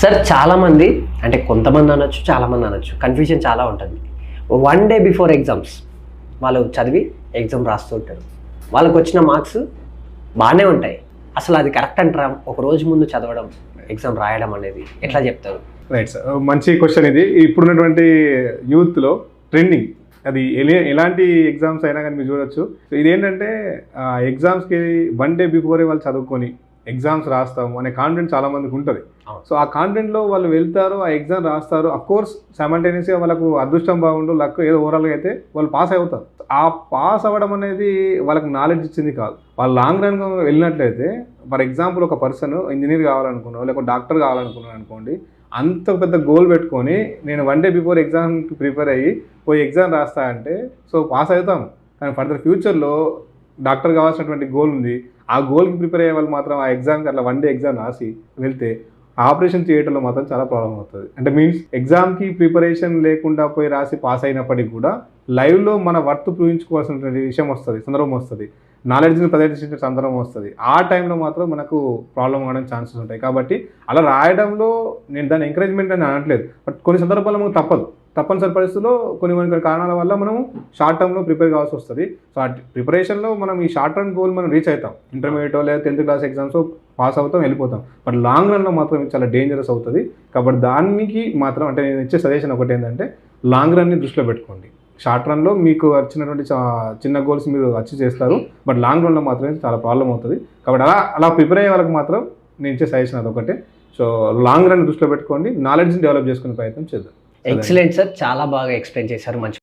Sir చాలామంది అంటే కొంతమంది అనొచ్చు చాలామంది అనొచ్చు. కన్ఫ్యూజన్ చాలా ఉంటుంది. వన్ డే బిఫోర్ ఎగ్జామ్స్ వాళ్ళు చదివి ఎగ్జామ్ రాస్తూ ఉంటారు. వాళ్ళకి వచ్చిన మార్క్స్ బాగానే ఉంటాయి. అసలు అది కరెక్ట్ అంటారా? ఒక రోజు ముందు చదవడం ఎగ్జామ్ రాయడం అనేది ఎట్లా చెప్తారు? రైట్ సార్ మంచి క్వశ్చన్ ఇది. ఇప్పుడున్నటువంటి యూత్లో ట్రెండింగ్ అది ఎలాంటి ఎగ్జామ్స్ అయినా కానీ మీరు చూడొచ్చు. సో ఇదేంటంటే ఎగ్జామ్స్కి వన్ డే బిఫోరే వాళ్ళు చదువుకొని ఎగ్జామ్స్ రాస్తాము అనే కాన్ఫిడెంట్ చాలా మందికి ఉంటుంది. సో ఆ కాన్ఫిడెంట్లో వాళ్ళు వెళ్తారు ఆ ఎగ్జామ్ రాస్తారు. కోర్స్ సైమల్టేనియస్గా వాళ్ళకు అదృష్టం బాగుండు లక్ ఏదో ఓవరాల్గా అయితే వాళ్ళు పాస్ అవుతారు. ఆ పాస్ అవ్వడం అనేది వాళ్ళకి నాలెడ్జ్ ఇచ్చింది కాదు. వాళ్ళు లాంగ్ రన్ వెళ్ళినట్లయితే ఫర్ ఎగ్జాంపుల్ ఒక పర్సన్ ఇంజనీర్ కావాలనుకున్నావు లేకపోతే డాక్టర్ కావాలనుకున్నాను అనుకోండి అంత పెద్ద గోల్ పెట్టుకొని నేను వన్ డే బిఫోర్ ఎగ్జామ్కి ప్రిపేర్ అయ్యి పోయి ఎగ్జామ్ రాస్తా అంటే సో పాస్ అవుతాం కానీ ఫర్దర్ ఫ్యూచర్లో డాక్టర్ కావాల్సినటువంటి గోల్ ఉంది. ఆ గోల్కి ప్రిపేర్ అయ్యే వాళ్ళు మాత్రం ఆ ఎగ్జామ్కి అట్లా వన్ డే ఎగ్జామ్ రాసి వెళ్తే ఆపరేషన్ చేయడంలో మాత్రం చాలా ప్రాబ్లం అవుతుంది. అంటే మీన్స్ ఎగ్జామ్కి ప్రిపరేషన్ లేకుండా పోయి రాసి పాస్ అయినప్పటికీ కూడా లైవ్లో మన వర్త్ ప్రూవించుకోవాల్సినటువంటి విషయం వస్తుంది సందర్భం వస్తుంది. నాలెడ్జ్ని ప్రదర్శించే సందర్భం వస్తుంది. ఆ టైంలో మాత్రం మనకు ప్రాబ్లం అవడం ఛాన్సెస్ ఉంటాయి. కాబట్టి అలా రాయడంలో నేను దాని ఎంకరేజ్మెంట్ అని అనట్లేదు. బట్ కొన్ని సందర్భాల్లో మనకు తప్పదు. తప్పనిసరి పరిస్థితుల్లో కొన్ని కొన్ని కారణాల వల్ల మనం షార్ట్ టర్మ్లో ప్రిపేర్ కావాల్సి వస్తుంది. సో ఆ ప్రిపరేషన్లో మనం ఈ షార్ట్ టర్మ్ గోల్ మనం రీచ్ అవుతాం. ఇంటర్మీడియట్ లేదా టెన్త్ క్లాస్ ఎగ్జామ్స్ పాస్ అవుతాం వెళ్ళిపోతాం. బట్ లాంగ్ రన్లో మాత్రం చాలా డేంజరస్ అవుతుంది. కాబట్టి దానికి మాత్రం అంటే నేను ఇచ్చే సజెషన్ ఒకటి ఏంటంటే లాంగ్ రన్ని దృష్టిలో పెట్టుకోండి. షార్ట్ రన్లో మీకు వచ్చినటువంటి చా- చిన్న గోల్స్ మీరు అచీవ్ చేస్తారు. బట్ లాంగ్ రన్లో మాత్రమే చాలా ప్రాబ్లం అవుతుంది. కాబట్టి అలా అలా ప్రిపేర్ అయ్యే వాళ్ళకి మాత్రం నేను ఇచ్చే సజెషన్ అదొకటే. సో లాంగ్ రన్ దృష్టిలో పెట్టుకోండి. నాలెడ్జ్ని డెవలప్ చేసుకునే ప్రయత్నం చేద్దాం. ఎక్సలెంట్ సార్ చాలా బాగా ఎక్స్ప్లెయిన్ చేశారు. మంచి